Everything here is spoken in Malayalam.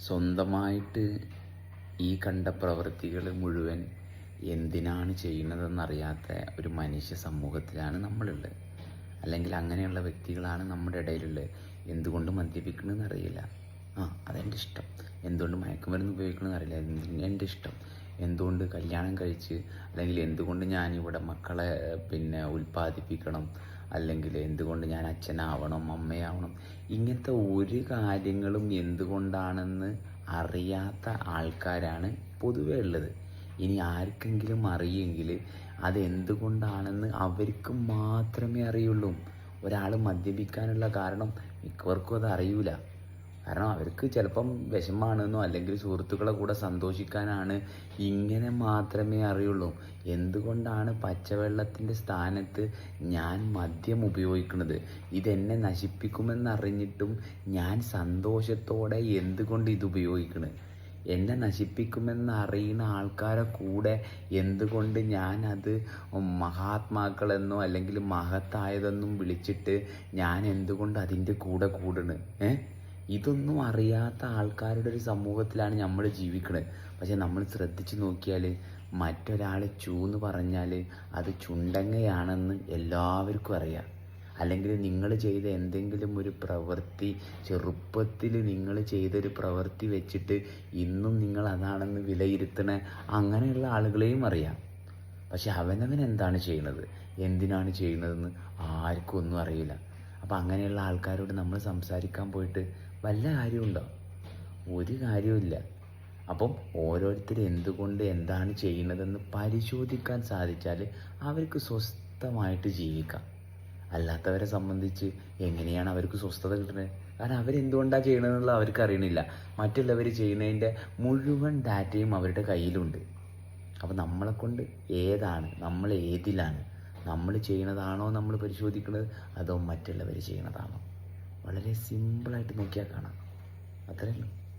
സ്വന്തമായിട്ട് ഈ കണ്ട പ്രവൃത്തികൾ മുഴുവൻ എന്തിനാണ് ചെയ്യുന്നതെന്നറിയാത്ത ഒരു മനുഷ്യ സമൂഹത്തിലാണ് നമ്മളുള്ളത്. അല്ലെങ്കിൽ അങ്ങനെയുള്ള വ്യക്തികളാണ് നമ്മുടെ ഇടയിലുള്ളത്. എന്തുകൊണ്ട് മദ്യപിക്കണമെന്ന് അറിയില്ല. ആ അതെന്റെ ഇഷ്ടം. എന്തുകൊണ്ട് മയക്കുമരുന്ന് ഉപയോഗിക്കണമെന്ന് അറിയില്ല. എന്റെ ഇഷ്ടം. എന്തുകൊണ്ട് കല്യാണം കഴിച്ച് അല്ലെങ്കിൽ എന്തുകൊണ്ട് ഞാനിവിടെ മക്കളെ പിന്നെ ഉൽപ്പാദിപ്പിക്കണം? അല്ലെങ്കിൽ എന്തുകൊണ്ട് ഞാൻ അച്ഛനാവണം അമ്മയാവണം? ഇങ്ങനത്തെ ഒരു കാര്യങ്ങളും എന്തുകൊണ്ടാണെന്ന് അറിയാത്ത ആൾക്കാരാണ് പൊതുവേ ഉള്ളത്. ഇനി ആർക്കെങ്കിലും അറിയെങ്കിൽ അതെന്തുകൊണ്ടാണെന്ന് അവർക്ക് മാത്രമേ അറിയുള്ളൂ. ഒരാൾ മദ്യപിക്കാനുള്ള കാരണം മിക്കവർക്കും അത് അറിയൂല. കാരണം അവർക്ക് ചിലപ്പം വിഷമാണെന്നോ അല്ലെങ്കിൽ സുഹൃത്തുക്കളെ കൂടെ സന്തോഷിക്കാനാണ് ഇങ്ങനെ മാത്രമേ അറിയുള്ളൂ. എന്തുകൊണ്ടാണ് പച്ചവെള്ളത്തിന്റെ സ്ഥാനത്ത് ഞാൻ മദ്യം ഉപയോഗിക്കുന്നത്? ഇതെന്നെ നശിപ്പിക്കുമെന്നറിഞ്ഞിട്ടും ഞാൻ സന്തോഷത്തോടെ എന്തുകൊണ്ട് ഇത് ഉപയോഗിക്കുന്നത് എന്നെ നശിപ്പിക്കുമെന്ന് അറിയുന്ന ആൾക്കാരെ കൂടെ എന്തുകൊണ്ട് ഞാനത് മഹാത്മാക്കളെന്നോ അല്ലെങ്കിൽ മഹത്തായതെന്നും വിളിച്ചിട്ട് ഞാൻ എന്തുകൊണ്ട് അതിന്റെ കൂടെ കൂടണ്? ഏ? ഇതൊന്നും അറിയാത്ത ആൾക്കാരുടെ ഒരു സമൂഹത്തിലാണ് നമ്മൾ ജീവിക്കുന്നത് പക്ഷെ നമ്മൾ ശ്രദ്ധിച്ചു നോക്കിയാൽ മറ്റൊരാൾ ചൂന്ന് പറഞ്ഞാൽ അത് ചുണ്ടങ്ങയാണെന്ന് എല്ലാവർക്കും അറിയാം. അല്ലെങ്കിൽ നിങ്ങൾ ചെയ്ത എന്തെങ്കിലും ഒരു പ്രവൃത്തി ചെറുപ്പത്തിൽ നിങ്ങൾ ചെയ്തൊരു പ്രവൃത്തി വെച്ചിട്ട് ഇന്നും നിങ്ങൾ അതാണെന്ന് വിലയിരുത്തണ അങ്ങനെയുള്ള ആളുകളെയും അറിയാം. പക്ഷെ അവനവൻ എന്താണ് ചെയ്യുന്നത് എന്തിനാണ് ചെയ്യുന്നതെന്ന് ആർക്കും ഒന്നും അറിയില്ല. അപ്പം അങ്ങനെയുള്ള ആൾക്കാരോട് നമ്മൾ സംസാരിക്കാൻ പോയിട്ട് വല്ല കാര്യമുണ്ടോ? ഒരു കാര്യവുമില്ല. അപ്പം ഓരോരുത്തർ എന്തുകൊണ്ട് എന്താണ് ചെയ്യുന്നതെന്ന് പരിശോധിക്കാൻ സാധിച്ചാൽ അവർക്ക് സ്വസ്ഥമായിട്ട് ജീവിക്കാം. അല്ലാത്തവരെ സംബന്ധിച്ച് എങ്ങനെയാണ് അവർക്ക് സ്വസ്ഥത കിട്ടുന്നത്? കാരണം അവരെന്തുകൊണ്ടാണ് ചെയ്യണമെന്നുള്ളത് അവർക്ക് അറിയണില്ല. മറ്റുള്ളവർ ചെയ്യുന്നതിന്റെ മുഴുവൻ ഡാറ്റയും അവരുടെ കയ്യിലുണ്ട്. അപ്പോൾ നമ്മളെ കൊണ്ട് ഏതാണ് നമ്മൾ ഏതിലാണ് നമ്മൾ ചെയ്യണതാണോ നമ്മൾ പരിശോധിക്കുന്നത് അതോ മറ്റുള്ളവർ ചെയ്യണതാണോ? വളരെ സിമ്പിളായിട്ട് നോക്കിയാൽ കാണാം. അത്രയേ